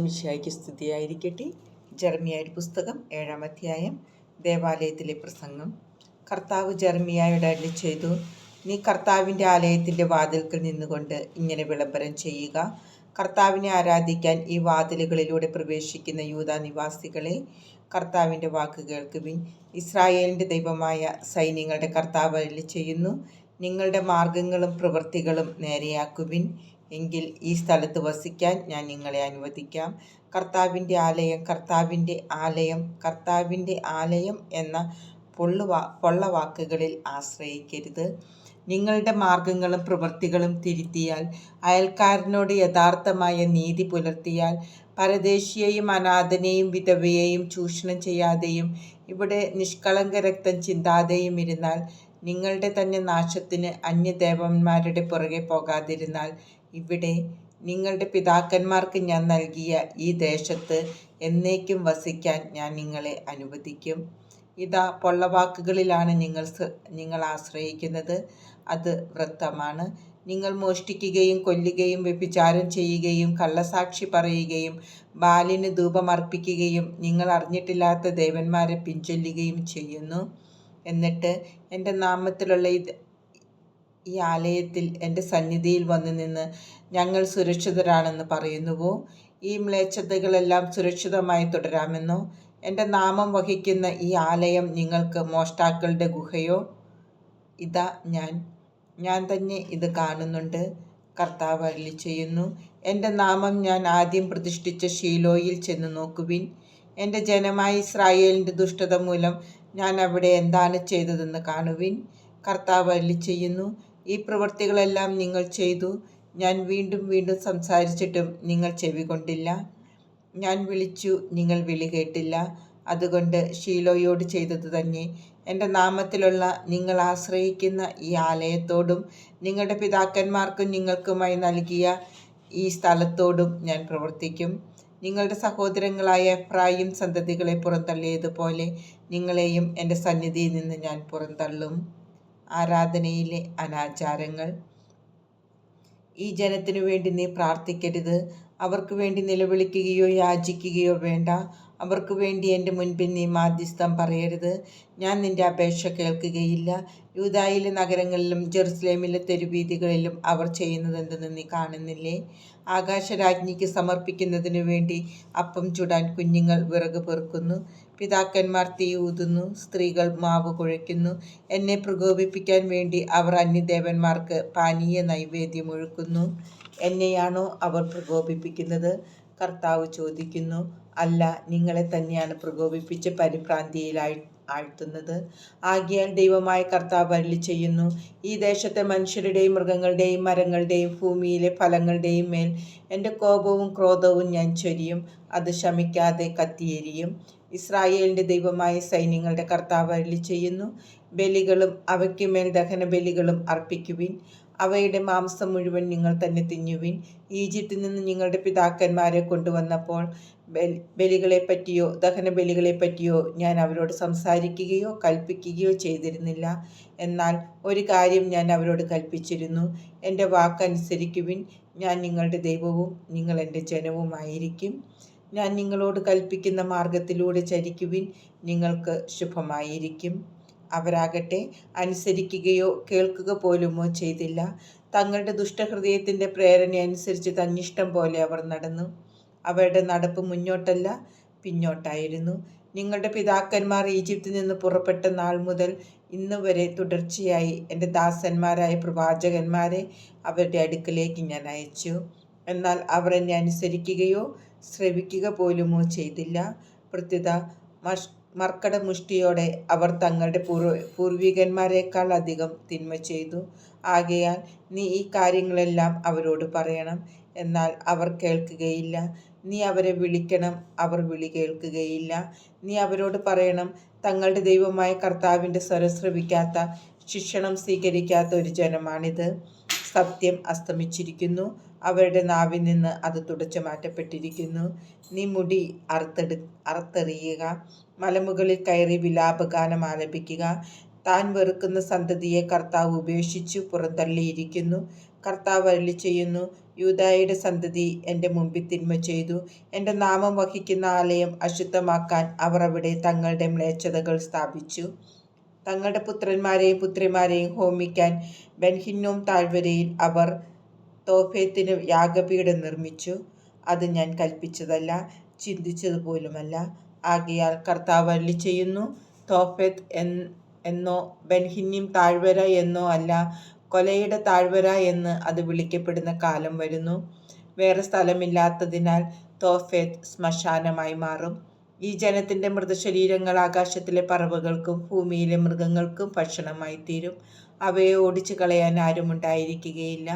മിശിഹായ്ക്ക് സ്തുതിയായിരിക്കട്ടെ. ജർമിയായുടെ പുസ്തകം ഏഴാം അധ്യായം ദേവാലയത്തിലെ പ്രസംഗം. കർത്താവ് ജർമിയായുടെ അടി ചെയ്തു നീ കർത്താവിന്റെ ആലയത്തിന്റെ വാതിൽക്കൽ നിന്നുകൊണ്ട് ഇങ്ങനെ വിളംബരം ചെയ്യുക. കർത്താവിനെ ആരാധിക്കാൻ ഈ വാതിലുകളിലൂടെ പ്രവേശിക്കുന്ന യൂത നിവാസികളെ കർത്താവിന്റെ വാക്ക് കേൾക്കുവിൻ. ഇസ്രായേലിന്റെ ദൈവമായ സൈന്യങ്ങളുടെ കർത്താവ് അരുളി ചെയ്യുന്നു നിങ്ങളുടെ മാർഗങ്ങളും പ്രവൃത്തികളും നേരെയാക്കുവിൻ. എങ്കിൽ ഈ സ്ഥലത്ത് വസിക്കാൻ ഞാൻ നിങ്ങളെ അനുവദിക്കാം. കർത്താവിന്റെ ആലയം കർത്താവിന്റെ ആലയം കർത്താവിന്റെ ആലയം എന്ന പൊള്ളുവാ വാക്കുകളിൽ ആശ്രയിക്കരുത്. നിങ്ങളുടെ മാർഗങ്ങളും പ്രവൃത്തികളും തിരുത്തിയാൽ അയൽക്കാരനോട് യഥാർത്ഥമായ നീതി പുലർത്തിയാൽ പരദേശിയെയും അനാഥനെയും വിധവയെയും ചൂഷണം ചെയ്യാതെയും ഇവിടെ നിഷ്കളങ്ക രക്തം ചിന്താതെയും ഇരുന്നാൽ നിങ്ങളുടെ തന്നെ നാശത്തിന് അന്യദേവന്മാരുടെ പുറകെ പോകാതിരുന്നാൽ ഇവിടെ നിങ്ങളുടെ പിതാക്കന്മാർക്ക് ഞാൻ നൽകിയ ഈ ദേശത്ത് എന്നേക്കും വസിക്കാൻ ഞാൻ നിങ്ങളെ അനുവദിക്കും. ഇതാ പൊള്ളവാക്കുകളിലാണ് നിങ്ങൾ നിങ്ങൾ ആശ്രയിക്കുന്നത്. അത് വൃത്തമാണ്. നിങ്ങൾ മോഷ്ടിക്കുകയും കൊല്ലുകയും വ്യഭിചാരം ചെയ്യുകയും കള്ളസാക്ഷി പറയുകയും ബാലിന് ധൂപമർപ്പിക്കുകയും നിങ്ങൾ അറിഞ്ഞിട്ടില്ലാത്ത ദേവന്മാരെ പിൻചൊല്ലുകയും ചെയ്യുന്നു. എന്നിട്ട് എന്റെ നാമത്തിലുള്ള ഇത് ഈ ആലയത്തിൽ എന്റെ സന്നിധിയിൽ വന്നു നിന്ന് ഞങ്ങൾ സുരക്ഷിതരാണെന്ന് പറയുന്നുവോ? ഈ മ്ലേച്ഛതകളെല്ലാം സുരക്ഷിതമായി തുടരാമെന്നോ? എന്റെ നാമം വഹിക്കുന്ന ഈ ആലയം നിങ്ങൾക്ക് മോഷ്ടാക്കളുടെ ഗുഹയോ? ഇതാ ഞാൻ. ഞാൻ തന്നെ ഇത് കാണുന്നുണ്ട്. കർത്താവ് അരളി ചെയ്യുന്നു. എന്റെ നാമം ഞാൻ ആദ്യം പ്രതിഷ്ഠിച്ച ഷീലോയിൽ ചെന്ന് നോക്കുവിൻ. എന്റെ ജനമായ ഇസ്രായേലിന്റെ ദുഷ്ടത മൂലം ഞാൻ അവിടെ എന്താണ് ചെയ്തതെന്ന് കാണുവിൻ. കർത്താവ് അല്ലി ചെയ്യുന്നു ഈ പ്രവൃത്തികളെല്ലാം നിങ്ങൾ ചെയ്തു. ഞാൻ വീണ്ടും വീണ്ടും സംസാരിച്ചിട്ടും നിങ്ങൾ ചെവി കൊണ്ടില്ല ഞാൻ വിളിച്ചു നിങ്ങൾ വിളി കേട്ടില്ല. അതുകൊണ്ട് ഷീലോയോട് ചെയ്തത് തന്നെ. എന്റെ നാമത്തിലുള്ള നിങ്ങൾ ആശ്രയിക്കുന്ന ഈ ആലയത്തോടും നിങ്ങളുടെ പിതാക്കന്മാർക്കും നിങ്ങൾക്കുമായി നൽകിയ ഈ സ്ഥലത്തോടും ഞാൻ പ്രവർത്തിക്കും. നിങ്ങളുടെ സഹോദരങ്ങളായ എഫ്രായിം സന്തതികളെ പുറന്തള്ളിയതുപോലെ നിങ്ങളെയും എന്റെ സന്നിധിയിൽ നിന്ന് ഞാൻ പുറന്തള്ളും. ആരാധനയിലെ അനാചാരങ്ങൾ. ഈ ജനത്തിനു വേണ്ടി നീ പ്രാർത്ഥിക്കരുത്. അവർക്ക് വേണ്ടി നിലവിളിക്കുകയോ യാചിക്കുകയോ വേണ്ട. അവർക്ക് വേണ്ടി എന്റെ മുൻപിൽ നീ മാധ്യസ്ഥം പറയരുത്. ഞാൻ നിന്റെ അപേക്ഷ കേൾക്കുകയില്ല. യൂതായിലെ നഗരങ്ങളിലും ജെറുസലേമിലെ തെരുവീതികളിലും അവർ ചെയ്യുന്നതെന്തെന്ന് നീ കാണുന്നില്ലേ? ആകാശരാജ്ഞിക്ക് സമർപ്പിക്കുന്നതിനു വേണ്ടി അപ്പം ചുടാൻ കുഞ്ഞുങ്ങൾ വിറക് പെറുക്കുന്നു. പിതാക്കന്മാർ തീ ഊതുന്നു. സ്ത്രീകൾ മാവ് കുഴയ്ക്കുന്നു. എന്നെ പ്രകോപിപ്പിക്കാൻ വേണ്ടി അവർ അന്യദേവന്മാർക്ക് പാനീയ നൈവേദ്യം ഒഴുക്കുന്നു. എന്നെയാണോ അവർ പ്രകോപിപ്പിക്കുന്നത്? കർത്താവ് ചോദിക്കുന്നു അല്ല നിങ്ങളെ തന്നെയാണ് പ്രകോപിപ്പിച്ച് പരിഭ്രാന്തിയിലായി ആഴ്ത്തുന്നത്? ആകിയാൽ ദൈവമായ കർത്താവ് അരളി ചെയ്യുന്നു ഈ ദേശത്തെ മനുഷ്യരുടെയും മൃഗങ്ങളുടെയും മരങ്ങളുടെയും ഭൂമിയിലെ ഫലങ്ങളുടെയും മേൽ എന്റെ കോപവും ക്രോധവും ഞാൻ ചൊരിയും അത് ശമിക്കാതെ കത്തിയെരിയും. ഇസ്രായേലിന്റെ ദൈവമായ സൈന്യങ്ങളുടെ കർത്താവ് അരളി ചെയ്യുന്നു ബലികളും അവയ്ക്കുമേൽ ദഹന ബലികളും അർപ്പിക്കുവിൻ. അവയുടെ മാംസം മുഴുവൻ നിങ്ങൾ തന്നെ തിന്നുവിൻ. ഈജിപ്തിൽ നിന്ന് നിങ്ങളുടെ പിതാക്കന്മാരെ കൊണ്ടുവന്നപ്പോൾ ബലികളെ പറ്റിയോ ദഹന ബലികളെ പറ്റിയോ ഞാൻ അവരോട് സംസാരിക്കുകയോ കൽപ്പിക്കുകയോ ചെയ്തിരുന്നില്ല. എന്നാൽ ഒരു കാര്യം ഞാൻ അവരോട് കൽപ്പിച്ചിരുന്നു. എന്റെ വാക്കനുസരിക്കുവിൻ ഞാൻ നിങ്ങളുടെ ദൈവവും നിങ്ങൾ എന്റെ ജനവുമായിരിക്കും ഞാൻ നിങ്ങളോട് കൽപ്പിക്കുന്ന മാർഗത്തിലൂടെ ചരിക്കുവിൻ. നിങ്ങൾക്ക് ശുഭമായിരിക്കും. അവരാകട്ടെ അനുസരിക്കുകയോ കേൾക്കുക പോലുമോ ചെയ്തില്ല. തങ്ങളുടെ ദുഷ്ടഹൃദയത്തിന്റെ പ്രേരണ അനുസരിച്ച് തന്നിഷ്ടം പോലെ അവർ നടന്നു. അവരുടെ നടപ്പ് മുന്നോട്ടല്ല പിന്നോട്ടായിരുന്നു. നിങ്ങളുടെ പിതാക്കന്മാർ ഈജിപ്തിൽ നിന്ന് പുറപ്പെട്ട നാൾ മുതൽ ഇന്ന് വരെ തുടർച്ചയായി എന്റെ ദാസന്മാരായ പ്രവാചകന്മാരെ അവരുടെ അടുക്കലേക്ക് ഞാൻ അയച്ചു. എന്നാൽ അവർ എന്നെ അനുസരിക്കുകയോ ശ്രവിക്കുക പോലുമോ ചെയ്തില്ല. പ്രത്യുത മഷ് മർക്കട മുഷ്ടിയോടെ അവർ തങ്ങളുടെ പൂർവ പൂർവികന്മാരെക്കാൾ അധികം തിന്മ ചെയ്തു. ആകയാൽ നീ ഈ കാര്യങ്ങളെല്ലാം അവരോട് പറയണം. എന്നാൽ അവർ കേൾക്കുകയില്ല. നീ അവരെ വിളിക്കണം. അവർ വിളി കേൾക്കുകയില്ല. നീ അവരോട് പറയണം. തങ്ങളുടെ ദൈവമായ കർത്താവിന്റെ സ്വരം ശ്രവിക്കാത്ത ശിക്ഷണം സ്വീകരിക്കാത്ത ഒരു ജനമാണിത്. സത്യം അസ്തമിച്ചിരിക്കുന്നു. അവരുടെ നാവിൽ നിന്ന് അത് തുടച്ചു മാറ്റപ്പെട്ടിരിക്കുന്നു. നീ മുടി അറുത്തെടു അറുത്തെറിയുക. മലമുകളിൽ കയറി വിലാപഗാനം ആലപിക്കുക. താൻ വെറുക്കുന്ന സന്തതിയെ കർത്താവ് ഉപേക്ഷിച്ചു പുറന്തള്ളിയിരിക്കുന്നു. കർത്താവ് അരളി ചെയ്യുന്നു യൂതായുടെ സന്തതി എന്റെ മുമ്പിൽ തിന്മ ചെയ്തു. എന്റെ നാമം വഹിക്കുന്ന ആലയം അശുദ്ധമാക്കാൻ അവർ അവിടെ തങ്ങളുടെ മ്ലേച്ഛതകൾ സ്ഥാപിച്ചു. തങ്ങളുടെ പുത്രന്മാരെയും പുത്രിമാരെയും ഹോമിക്കാൻ ബെൻഹിന്നോം താഴ്വരയിൽ അവർ തോഫേത്തിന് യാഗപീഠം നിർമ്മിച്ചു. അത് ഞാൻ കൽപ്പിച്ചതല്ല ചിന്തിച്ചതുപോലുമല്ല. ആകയാൽ കർത്താവ് അല്ലി ചെയ്യുന്നു തോഫേത്ത് എന്നോ ബെൻഹിന്നിം താഴ്വര എന്നോ അല്ല കൊലയുടെ താഴ്വര എന്ന് അത് വിളിക്കപ്പെടുന്ന കാലം വരുന്നു. വേറെ സ്ഥലമില്ലാത്തതിനാൽ തോഫേത്ത് ശ്മശാനമായി മാറും. ഈ ജനത്തിന്റെ മൃതശരീരങ്ങൾ ആകാശത്തിലെ പറവകൾക്കും ഭൂമിയിലെ മൃഗങ്ങൾക്കും ഭക്ഷണമായി തീരും അവയെ ഓടിച്ചു കളയാൻ ആരും ഉണ്ടായിരിക്കുകയില്ല.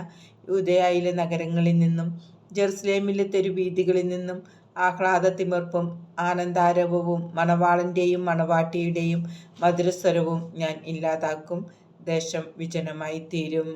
ഉദയായിലെ നഗരങ്ങളിൽ നിന്നും ജെറുസലേമിലെ തെരുവീതികളിൽ നിന്നും ആഹ്ലാദത്തിമിർപ്പും ആനന്ദാരവവും മണവാളന്റെയും മണവാട്ടിയുടെയും മധുരസ്വരവും ഞാൻ ഇല്ലാതാക്കും. ദേശം വിജനമായി തീരും